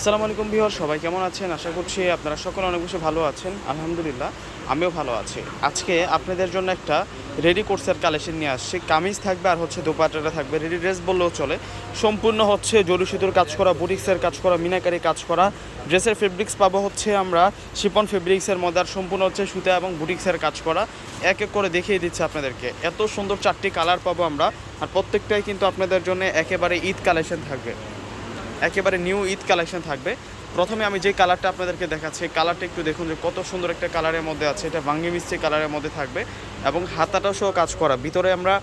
আসসালামু আলাইকুম বিহর সবাই কেমন আছেন? আশা করছি আপনারা সকলে অনেক বেশি ভালো আছেন। আলহামদুলিল্লাহ, আমিও ভালো আছি। আজকে আপনাদের জন্য একটা রেডি কোর্সের কালেকশন নিয়ে আসছি। কামিজ থাকবে আর হচ্ছে দোপাট্টাটা থাকবে। রেডি ড্রেস বললেও চলে। সম্পূর্ণ হচ্ছে জরু সিঁদুর কাজ করা, বুটিক্সের কাজ করা, মিনাকারি কাজ করা। ড্রেসের ফেব্রিক্স পাবো হচ্ছে আমরা শিপন ফেব্রিক্সের মধ্যে, আর সম্পূর্ণ হচ্ছে সুতা এবং বুটিক্সের কাজ করা। এক এক করে দেখিয়ে দিচ্ছে আপনাদেরকে। এত সুন্দর চারটি কালার পাবো আমরা, আর প্রত্যেকটাই কিন্তু আপনাদের জন্য একেবারে ঈদ কালেকশন থাকবে। একেবারে নিউ ঈদ কালেকশন থাকবে। প্রথমে আমি যে কালারটা আপনাদেরকে দেখাচ্ছি কালারটা একটু দেখুন যে কত সুন্দর একটা কালারের মধ্যে আছে। এটা ভাঙ্গি মিস্ত্রি কালারের মধ্যে থাকবে এবং হাতাটাও সহ কাজ করা। ভিতরে আমরা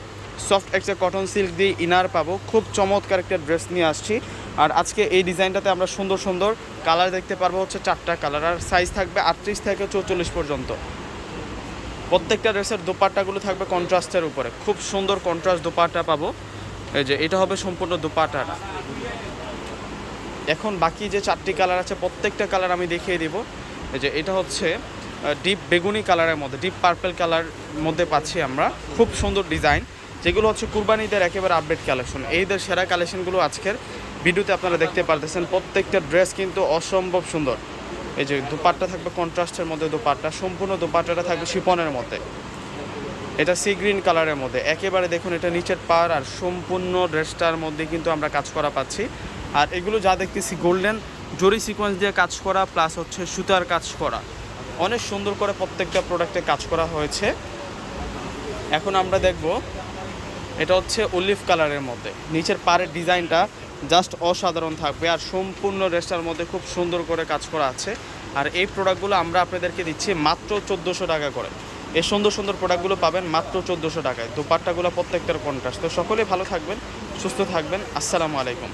সফট একটা কটন সিল্ক দিয়ে ইনার পাবো। খুব চমৎকার একটা ড্রেস নিয়ে আসছি। আর আজকে এই ডিজাইনটাতে আমরা সুন্দর সুন্দর কালার দেখতে পারব হচ্ছে চারটা কালার আর সাইজ থাকবে আটত্রিশ থেকে চৌচল্লিশ পর্যন্ত। প্রত্যেকটা ড্রেসের দোপাট্টাগুলো থাকবে কন্ট্রাস্টের উপরে। খুব সুন্দর কন্ট্রাস্ট দোপাট্টা পাবো। এই যে, এটা হবে সম্পূর্ণ দোপাট্টাটা এখন বাকি যে চারটি কালার আছে, প্রত্যেকটা কালার আমি দেখিয়ে দিব। এই যে এটা হচ্ছে ডিপ বেগুনি কালারের মধ্যে, ডিপ পার্পেল কালার মধ্যে পাচ্ছি আমরা। খুব সুন্দর ডিজাইন। যেগুলো হচ্ছে কুরবানিদের একেবারে আপডেট কালেকশন। এইদের সেরা কালেকশনগুলো আজকের ভিডিওতে আপনারা দেখতে পারতেছেন। প্রত্যেকটা ড্রেস কিন্তু অসম্ভব সুন্দর। এই যে দুপাট্টা থাকবে কন্ট্রাস্টের মধ্যে দুপাট্টা, সম্পূর্ণ দুপাট্টাটা থাকবে শিপনের মধ্যে। এটা সি গ্রিন কালারের মধ্যে। একেবারে দেখুন, এটা নিচের পার আর সম্পূর্ণ ড্রেসটার মধ্যে কিন্তু আমরা কাজ করা পাচ্ছি। আর এগুলো যা দেখতেছি গোল্ডেন জরি সিকোয়েন্স দিয়ে কাজ করা প্লাস হচ্ছে সুতার কাজ করা। অনেক সুন্দর করে প্রত্যেকটা প্রোডাক্টে কাজ করা হয়েছে। এখন আমরা দেখব, এটা হচ্ছে অলিভ কালারের মধ্যে। নিচের পাড়ের ডিজাইনটা জাস্ট অসাধারণ থাকবে আর সম্পূর্ণ ড্রেসটার মধ্যে খুব সুন্দর করে কাজ করা আছে। আর এই প্রোডাক্টগুলো আমরা আপনাদেরকে দিচ্ছি মাত্র চোদ্দোশো টাকা করে। এই সুন্দর সুন্দর প্রোডাক্টগুলো পাবেন মাত্র চোদ্দোশো টাকায়। দোপাট্টাগুলো প্রত্যেকটার কন্ট্রাস্ট তো সকলেই ভালো থাকবেন, সুস্থ থাকবেন। আসসালামু আলাইকুম।